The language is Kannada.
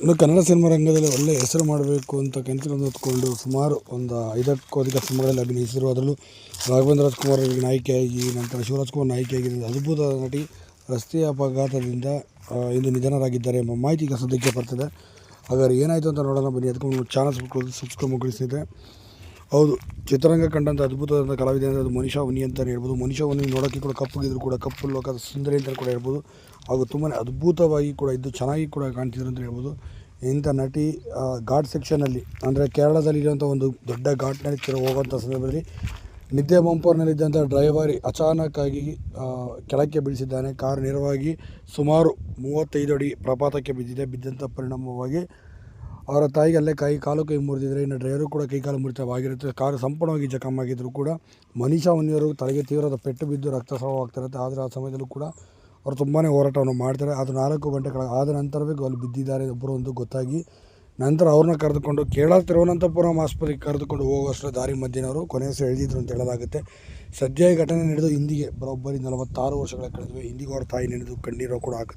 ಇನ್ನು ಕನ್ನಡ ಸಿನಿಮಾ ರಂಗದಲ್ಲಿ ಒಳ್ಳೆಯ ಹೆಸರು ಮಾಡಬೇಕು ಅಂತ ಕನಸುಗಳನ್ನು ಹೊತ್ಕೊಂಡು ಸುಮಾರು ಒಂದು ಐದಕ್ಕೂ ಅಧಿಕ ಸಿನಿಮಾಗಳಲ್ಲಿ ಅಭಿನಯಿಸಿದರು. ಅದರಲ್ಲೂ ರಾಘವೇಂದ್ರ ರಾಜ್ಕುಮಾರ್ ಅವರಿಗೆ ನಾಯಕಿಯಾಗಿ, ನಂತರ ಶಿವರಾಜ್ ಕುಮಾರ್ ನಾಯಕಿಯಾಗಿದ್ದ ಅದ್ಭುತ ನಟಿ ರಸ್ತೆಯ ಅಪಘಾತದಿಂದ ಇಂದು ನಿಧನರಾಗಿದ್ದಾರೆ ಎಂಬ ಮಾಹಿತಿ ಈಗ ಸದ್ಯಕ್ಕೆ ಬರ್ತದೆ. ಹಾಗಾದ್ರೆ ಏನಾಯಿತು ಅಂತ ನೋಡೋಣ. ಬನ್ನಿ, ಅದಕ್ಕೆ ಚಾನಲ್ ಸಬ್ಸ್ಕ್ರೈಬ್ ಮಾಡಿ ಸ್ನೇಹಿತರೆ. ಹೌದು ಚಿತ್ರರಂಗ ಕಂಡಂಥ ಅದ್ಭುತವಾದ ಕಲಾವಿದೆ ಅಂದರೆ ಅದು ಮನುಷ್ಯ ಉನಿ ಅಂತಲೇ ಹೇಳ್ಬೋದು. ಮನುಷ್ಯ ಉನಿ ನೋಡೋಕ್ಕೆ ಕೂಡ ಕಪ್ಪಗಿದ್ರು ಕೂಡ ಕಪ್ಪು ಲೋಕದ ಸುಂದರಿ ಅಂತ ಕೂಡ ಹೇಳ್ಬೋದು. ಹಾಗೂ ತುಂಬಾ ಅದ್ಭುತವಾಗಿ ಕೂಡ ಇದ್ದು ಚೆನ್ನಾಗಿ ಕೂಡ ಕಾಣ್ತಿದ್ರು ಅಂತ ಹೇಳ್ಬೋದು. ಇಂಥ ನಟಿ ಘಾಟ್ ಸೆಕ್ಷನಲ್ಲಿ ಅಂದರೆ ಕೇರಳದಲ್ಲಿರುವಂಥ ಒಂದು ದೊಡ್ಡ ಘಾಟ್ನಲ್ಲಿ ಹೋಗುವಂಥ ಸಂದರ್ಭದಲ್ಲಿ ನಿದ್ದೆ ಬಂಪರ್ನಲ್ಲಿದ್ದಂಥ ಡ್ರೈವರಿ ಅಚಾನಕ್ಕಾಗಿ ಕೆಳಕ್ಕೆ ಬೀಳಿಸಿದ್ದಾನೆ. ಕಾರ್ ನೇರವಾಗಿ ಸುಮಾರು ಮೂವತ್ತೈದು ಅಡಿ ಪ್ರಪಾತಕ್ಕೆ ಬಿದ್ದಿದೆ. ಬಿದ್ದಂಥ ಪರಿಣಾಮವಾಗಿ ಅವರ ತಾಯಿಗೆ ಅಲ್ಲೇ ಕೈ ಕಾಲು ಕೈ ಮುರಿದಿದ್ರೆ ಇನ್ನು ಡ್ರೈವರು ಕೂಡ ಕೈ ಕಾಲು ಮುರಿತವಾಗಿರುತ್ತೆ ಕಾರು ಸಂಪೂರ್ಣವಾಗಿ ಜಖಮಾಗಿದ್ದರೂ ಕೂಡ ಮನೀಷಾ ಮುನಿಯವರು ತಲೆಗೆ ತೀವ್ರದ ಪೆಟ್ಟು ಬಿದ್ದು ರಕ್ತಸ್ರಾವವಾಗ್ತಿರುತ್ತೆ ಆದರೆ ಆ ಸಮಯದಲ್ಲೂ ಕೂಡ ಅವರು ತುಂಬಾ ಹೋರಾಟವನ್ನು ಮಾಡ್ತಾರೆ. ಅದು ನಾಲ್ಕು ಗಂಟೆಗಳ ಆದ ನಂತರವೇ ಅಲ್ಲಿ ಬಿದ್ದಿದ್ದಾರೆ ಒಬ್ಬರು ಒಂದು ಗೊತ್ತಾಗಿ. ನಂತರ ಅವ್ರನ್ನ ಕರೆದುಕೊಂಡು ಕೇರಳ ತಿರುವನಂತಪುರಂ ಆಸ್ಪತ್ರೆಗೆ ಕರೆದುಕೊಂಡು ಹೋಗುವಷ್ಟು ದಾರಿ ಮಧ್ಯನವರು ಕೊನೆಯ ಎಳೆದಿದ್ರು ಅಂತ ಹೇಳಲಾಗುತ್ತೆ. ಸದ್ಯ ಈ ಘಟನೆ ನಡೆದು ಹಿಂದಿಗೆ ಬರೋಬ್ಬರಿ ನಲವತ್ತಾರು ವರ್ಷಗಳ ಕಳೆದಿವೆ. ಇಂದಿಗೂ ಅವ್ರ ತಾಯಿ ನೆನೆದು ಕಣ್ಣೀರು ಕೂಡ ಹಾಕುತ್ತೆ